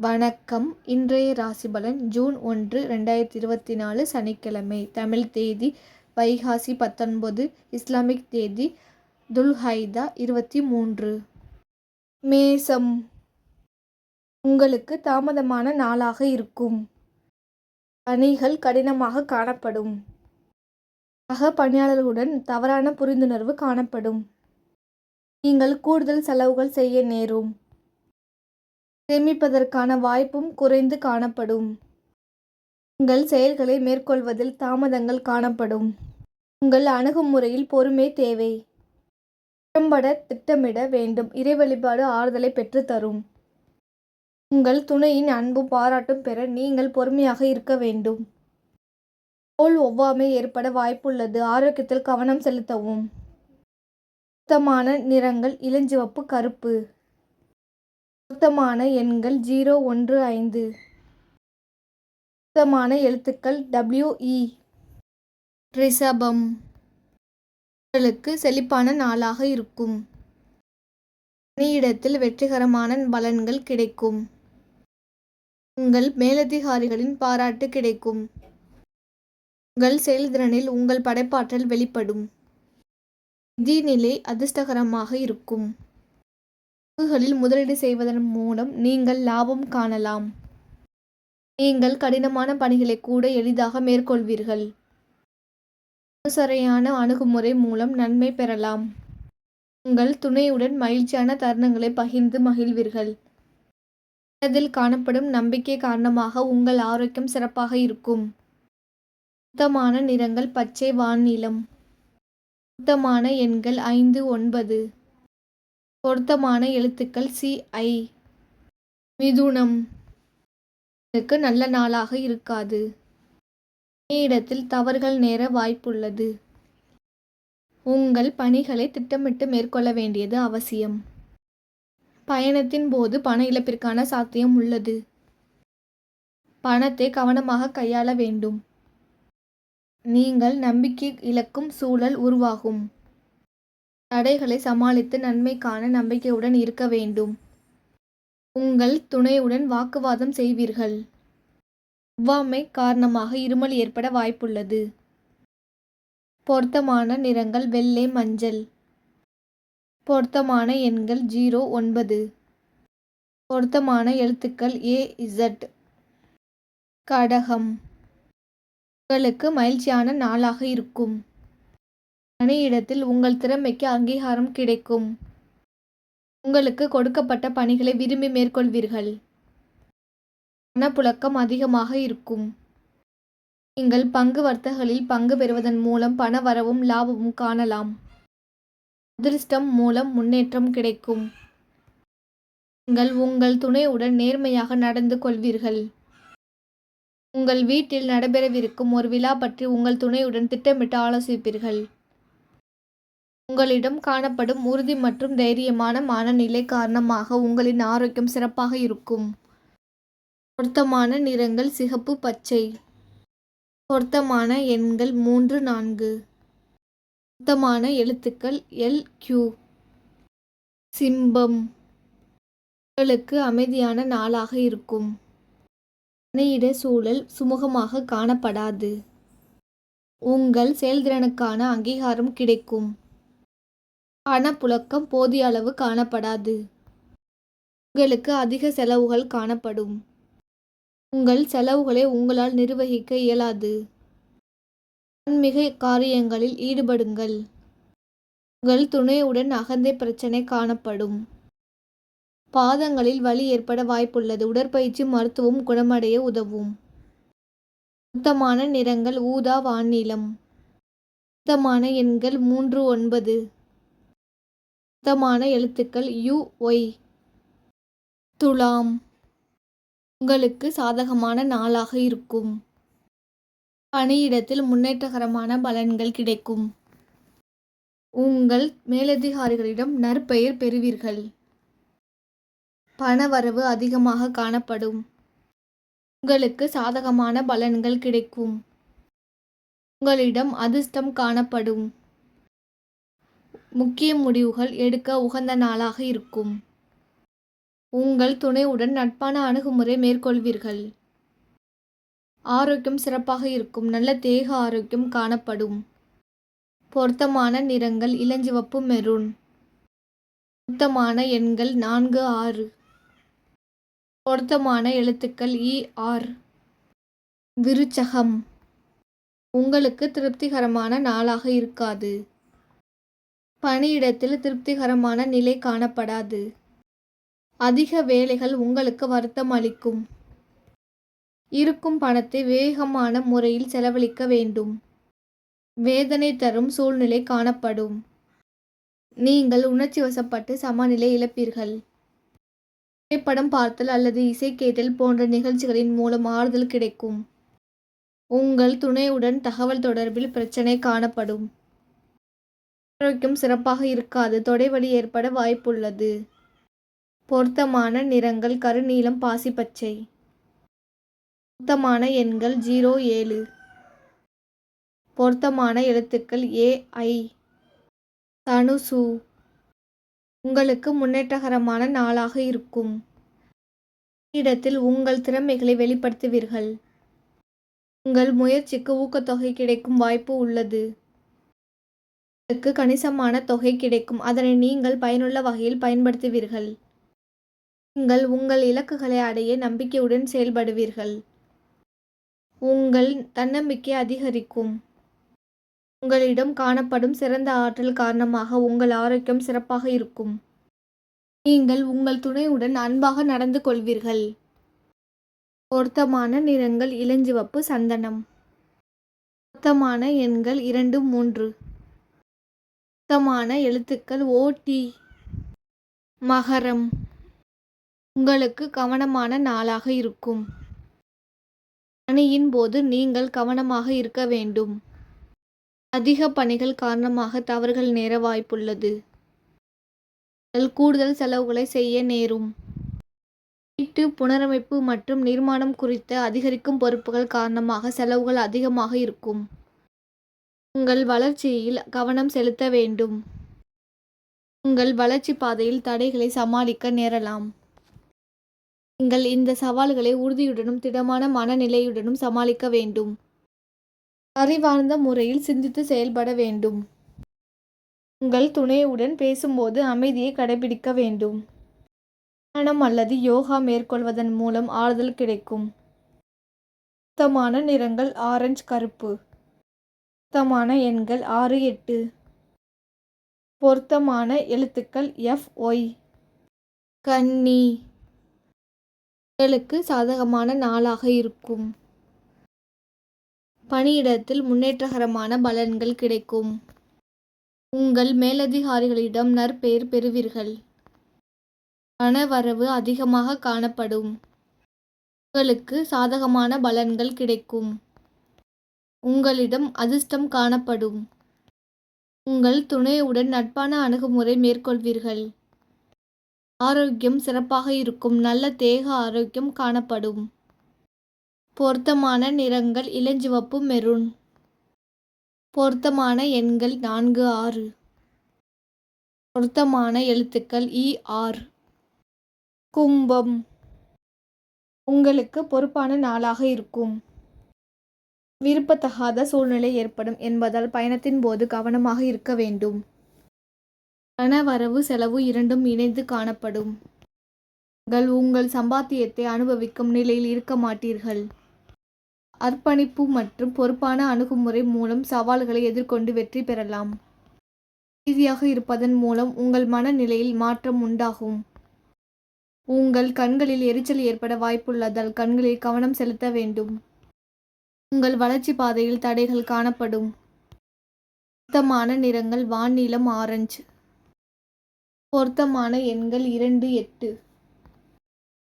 வணக்கம். இன்றைய ராசிபலன் ஜூன் ஒன்று ரெண்டாயிரத்தி இருபத்தி நாலு சனிக்கிழமை. தமிழ் தேதி வைகாசி பத்தொன்பது இஸ்லாமிக் தேதி துல்ஹைதா இருபத்தி மூன்று மேசம். உங்களுக்கு தாமதமான நாளாக இருக்கும். பணிகள் கடினமாக காணப்படும். சக பணியாளர்களுடன் தவறான புரிந்துணர்வு காணப்படும். நீங்கள் கூடுதல் செலவுகள் செய்ய நேரும். சேமிப்பதற்கான வாய்ப்பும் குறைந்து காணப்படும். உங்கள் செயல்களை மேற்கொள்வதில் தாமதங்கள் காணப்படும். உங்கள் அணுகுமுறையில் பொறுமை தேவை. திட்டம்பட திட்டமிட வேண்டும். இறை வழிபாடு ஆறுதலை பெற்றுத்தரும் உங்கள் துணையின் அன்பும் பாராட்டும் பெற நீங்கள் பொறுமையாக இருக்க வேண்டும். தோல் ஒவ்வாமை ஏற்பட வாய்ப்புள்ளது. ஆரோக்கியத்தில் கவனம் செலுத்தவும். சுத்தமான நிறங்கள் இளஞ்சிவப்பு கருப்பு. பொருத்தமான எண்கள் ஜீரோ ஒன்று ஐந்து. பொருத்தமான எழுத்துக்கள் டபிள்யூஇ ரிஷபம். உங்களுக்கு செழிப்பான நாளாக இருக்கும். பணியிடத்தில் வெற்றிகரமான பலன்கள் கிடைக்கும். உங்கள் மேலதிகாரிகளின் பாராட்டு கிடைக்கும். உங்கள் செயல்திறனில் உங்கள் படைப்பாற்றல் வெளிப்படும். நிதிநிலை அதிர்ஷ்டகரமாக இருக்கும். பங்குகளில் முதலீடு செய்வதன் மூலம் நீங்கள் லாபம் காணலாம். நீங்கள் கடினமான பணிகளை கூட எளிதாக மேற்கொள்வீர்கள். அனுசரையான அணுகுமுறை மூலம் நன்மை பெறலாம். உங்கள் துணையுடன் மகிழ்ச்சியான தருணங்களை பகிர்ந்து மகிழ்வீர்கள். மனதில் காணப்படும் நம்பிக்கை காரணமாக உங்கள் ஆரோக்கியம் சிறப்பாக இருக்கும். சுத்தமான நிறங்கள் பச்சை வானிலம். சுத்தமான எண்கள் ஐந்து ஒன்பது. பொருத்தமான எழுத்துக்கள் சி ஐ. மிதுனம். இதுக்கு நல்ல நாளாக இருக்காது. இடத்தில் தவறுகள் நேர வாய்ப்புள்ளது. உங்கள் பணிகளை திட்டமிட்டு மேற்கொள்ள வேண்டியது அவசியம். பயணத்தின் போது பண இழப்பிற்கான சாத்தியம் உள்ளது. பணத்தை கவனமாக கையாள வேண்டும். நீங்கள் நம்பிக்கை இழக்கும் சூழல் உருவாகும். தடைகளை சமாளித்து நன்மை காண நம்பிக்கையுடன் இருக்க வேண்டும். உங்கள் துணையுடன் வாக்குவாதம் செய்வீர்கள். ஒவ்வாமை காரணமாக இருமல் ஏற்பட வாய்ப்புள்ளது. பொருத்தமான நிறங்கள் வெள்ளை மஞ்சள். பொருத்தமான எண்கள் ஜீரோ ஒன்பது. பொருத்தமான எழுத்துக்கள் ஏ இசட். கடகம். உங்களுக்கு மகிழ்ச்சியான நாளாக இருக்கும். பணியிடத்தில் உங்கள் திறமைக்கு அங்கீகாரம் கிடைக்கும். உங்களுக்கு கொடுக்கப்பட்ட பணிகளை விரும்பி மேற்கொள்வீர்கள். பணப்புழக்கம் அதிகமாக இருக்கும். நீங்கள் பங்கு வர்த்தகளில் பங்கு பெறுவதன் மூலம் பண வரவும் லாபமும் காணலாம். அதிர்ஷ்டம் மூலம் முன்னேற்றம் கிடைக்கும். நீங்கள் உங்கள் துணையுடன் நேர்மையாக நடந்து கொள்வீர்கள். உங்கள் வீட்டில் நடைபெறவிருக்கும் ஒரு விழா பற்றி உங்கள் துணையுடன் திட்டமிட்டு ஆலோசிப்பீர்கள். உங்களிடம் காணப்படும் உறுதி மற்றும் தைரியமான மனநிலை காரணமாக உங்களின் ஆரோக்கியம் சிறப்பாக இருக்கும். பொருத்தமான நிறங்கள் சிகப்பு பச்சை. பொருத்தமான எண்கள் மூன்று நான்கு. பொருத்தமான எழுத்துக்கள் எல் கியூ. சிம்பம். உங்களுக்கு அமைதியான நாளாக இருக்கும். பணியிட சூழல் சுமூகமாக காணப்படாது. உங்கள் செயல்திறனுக்கான அங்கீகாரம் கிடைக்கும். பணப்புழக்கம் போதிய அளவு காணப்படாது. உங்களுக்கு அதிக செலவுகள் காணப்படும். உங்கள் செலவுகளை உங்களால் நிர்வகிக்க இயலாது. ஆன்மீக காரியங்களில் ஈடுபடுங்கள். உங்கள் துணையுடன் அகந்தை பிரச்சனை காணப்படும். பாதங்களில் வலி ஏற்பட வாய்ப்புள்ளது. உடற்பயிற்சி மருத்துவம் குணமடைய உதவும். சுத்தமான நிறங்கள் ஊதா வானிலம் சுத்தமான எண்கள் மூன்று ஒன்பது. சுத்தமான எழுத்துக்கள் யு ஒய். துலாம். உங்களுக்கு சாதகமான நாளாக இருக்கும். பணியிடத்தில் முன்னேற்றகரமான பலன்கள் கிடைக்கும். உங்கள் மேலதிகாரிகளிடம் நற்பெயர் பெறுவீர்கள். பணவரவு அதிகமாக காணப்படும். உங்களுக்கு சாதகமான பலன்கள் கிடைக்கும். உங்களிடம் அதிர்ஷ்டம் காணப்படும். முக்கிய முடிவுகள் எடுக்க உகந்த நாளாக இருக்கும். உங்கள் துணையுடன் நட்பான அணுகுமுறை மேற்கொள்வீர்கள். ஆரோக்கியம் சிறப்பாக இருக்கும். நல்ல தேக ஆரோக்கியம் காணப்படும். பொருத்தமான நிறங்கள் இளஞ்சிவப்பு மெரூன். பொருத்தமான எண்கள் நான்கு ஆறு. பொருத்தமான எழுத்துக்கள் இ ஆர். விருச்சகம். உங்களுக்கு திருப்திகரமான நாளாக இருக்காது. பணியிடத்தில் திருப்திகரமான நிலை காணப்படாது. அதிக வேலைகள் உங்களுக்கு வருத்தம் அளிக்கும். இருக்கும் பணத்தை வேகமான முறையில் செலவழிக்க வேண்டும். வேதனை தரும் சூழ்நிலை காணப்படும். நீங்கள் உணர்ச்சி வசப்பட்டு சமநிலை இழப்பீர்கள். திரைப்படம் பார்த்தல் அல்லது இசை கேட்டல் போன்ற நிகழ்ச்சிகளின் மூலம் ஆறுதல் கிடைக்கும். உங்கள் துணையுடன் தகவல் தொடர்பில் பிரச்சனை காணப்படும். ஆரோக்கியம் சிறப்பாக இருக்காது. தொடைவலி ஏற்பட வாய்ப்புள்ளது. பொருத்தமான நிறங்கள் கருநீலம் பாசிப்பச்சை பொருத்தமான எண்கள் ஜீரோ ஏழு. பொருத்தமான எழுத்துக்கள் ஏஐ தனுசு உங்களுக்கு முன்னேற்றகரமான நாளாக இருக்கும். இடத்தில் உங்கள் திறமைகளை வெளிப்படுத்துவீர்கள். உங்கள் முயற்சிக்கு ஊக்கத்தொகை கிடைக்கும் வாய்ப்பு உள்ளது. உங்களுக்கு கணிசமான தொகை கிடைக்கும். அதனை நீங்கள் பயனுள்ள வகையில் பயன்படுத்துவீர்கள். நீங்கள் உங்கள் இலக்குகளை அடைய நம்பிக்கையுடன் செயல்படுவீர்கள். உங்கள் தன்னம்பிக்கை அதிகரிக்கும். உங்களிடம் காணப்படும் சிறந்த ஆற்றல் காரணமாக உங்கள் ஆரோக்கியம் சிறப்பாக இருக்கும். நீங்கள் உங்கள் துணையுடன் அன்பாக நடந்து கொள்வீர்கள். பொருத்தமான நிறங்கள் இளஞ்சிவப்பு சந்தனம். பொருத்தமான எண்கள் இரண்டு மூன்று. பொருத்தமான எழுத்துக்கள் ஓ டி மகரம். உங்களுக்கு கவனமான நாளாக இருக்கும். பணியின் போது நீங்கள் கவனமாக இருக்க வேண்டும். அதிக பணிகள் காரணமாக தவறுகள் நேர வாய்ப்புள்ளது. கூடுதல் செலவுகளை செய்ய நேரும். வீட்டு புனரமைப்பு மற்றும் நிர்மாணம் குறித்த அதிகரிக்கும் பொறுப்புகள் காரணமாக செலவுகள் அதிகமாக இருக்கும். உங்கள் வளர்ச்சியில் கவனம் செலுத்த வேண்டும். உங்கள் வளர்ச்சி பாதையில் தடைகளை சமாளிக்க நேரலாம். நீங்கள் இந்த சவால்களை உறுதியுடனும் திடமான மனநிலையுடனும் சமாளிக்க வேண்டும். அறிவார்ந்த முறையில் சிந்தித்து செயல்பட வேண்டும். உங்கள் துணையுடன் பேசும்போது அமைதியை கடைபிடிக்க வேண்டும். தியானம் அல்லது யோகா மேற்கொள்வதன் மூலம் ஆறுதல் கிடைக்கும். சுத்தமான நிறங்கள் ஆரஞ்சு கருப்பு. பொருத்தமான எண்கள் ஆறு எட்டு. பொருத்தமான எழுத்துக்கள் எஃப் ஒய் கன்னி உங்களுக்கு சாதகமான நாளாக இருக்கும். பணியிடத்தில் முன்னேற்றகரமான பலன்கள் கிடைக்கும். உங்கள் மேலதிகாரிகளிடம் நற்பெயர் பெறுவீர்கள். பணவரவு அதிகமாக காணப்படும். உங்களுக்கு சாதகமான பலன்கள் கிடைக்கும். உங்களிடம் அதிர்ஷ்டம் காணப்படும். உங்கள் துணையுடன் நட்பான அணுகுமுறை மேற்கொள்வீர்கள். ஆரோக்கியம் சிறப்பாக இருக்கும். நல்ல தேக ஆரோக்கியம் காணப்படும். பொருத்தமான நிறங்கள் இளஞ்சிவப்பு மெரூன். பொருத்தமான எண்கள் நான்கு ஆறு. பொருத்தமான எழுத்துக்கள் இ ஆர். கும்பம். உங்களுக்கு பொறுப்பான நாளாக இருக்கும். விருப்பத்தகாத சூழ்நிலை ஏற்படும் என்பதால் பயணத்தின் போது கவனமாக இருக்க வேண்டும். பணவரவு செலவு இரண்டும் இணைந்து காணப்படும். நீங்கள் உங்கள் சம்பாத்தியத்தை அனுபவிக்கும் நிலையில் இருக்க மாட்டீர்கள். அர்ப்பணிப்பு மற்றும் பொறுப்பான அணுகுமுறை மூலம் சவால்களை எதிர்கொண்டு வெற்றி பெறலாம். அமைதியாக இருப்பதன் மூலம் உங்கள் மனநிலையில் மாற்றம் உண்டாகும். உங்கள் கண்களில் எரிச்சல் ஏற்பட வாய்ப்புள்ளதால் கண்களில் கவனம் செலுத்த வேண்டும். உங்கள் வளர்ச்சி பாதையில் தடைகள் காணப்படும். பொருத்தமான நிறங்கள் வானிலம் ஆரஞ்சு. பொருத்தமான எண்கள் இரண்டு எட்டு.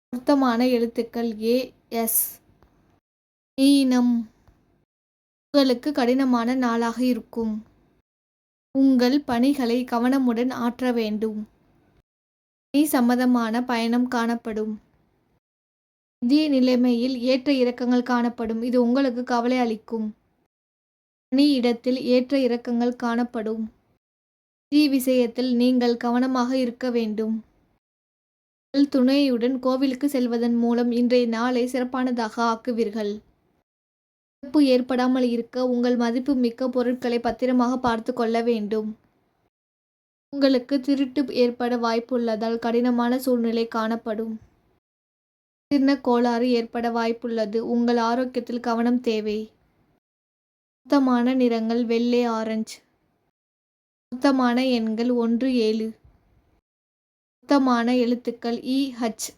பொருத்தமான எழுத்துக்கள் ஏ எஸ். ஈனம் உங்களுக்கு கடினமான நாளாக இருக்கும். உங்கள் பணிகளை கவனமுடன் ஆற்ற வேண்டும். நீ சம்மதமான பயணம் காணப்படும். இந்திய நிலைமையில் ஏற்ற இறக்கங்கள் காணப்படும். இது உங்களுக்கு கவலை அளிக்கும். பணி இடத்தில் ஏற்ற இறக்கங்கள் காணப்படும். நிதி விஷயத்தில் நீங்கள் கவனமாக இருக்க வேண்டும். உங்கள் துணையுடன் கோவிலுக்கு செல்வதன் மூலம் இன்றைய நாளை சிறப்பானதாக ஆக்குவீர்கள். இழப்பு ஏற்படாமல் இருக்க உங்கள் மதிப்புமிக்க பொருட்களை பத்திரமாக பார்த்து கொள்ள வேண்டும். உங்களுக்கு திருட்டு ஏற்பட வாய்ப்புள்ளதால் கடினமான சூழ்நிலை காணப்படும். ஜீரண கோளாறு ஏற்பட வாய்ப்புள்ளது. உங்கள் ஆரோக்கியத்தில் கவனம் தேவை. மொத்தமான நிறங்கள் வெள்ளை ஆரஞ்சு. மொத்தமான எண்கள் ஒன்று ஏழு. மொத்தமான எழுத்துக்கள் இ ஹச்.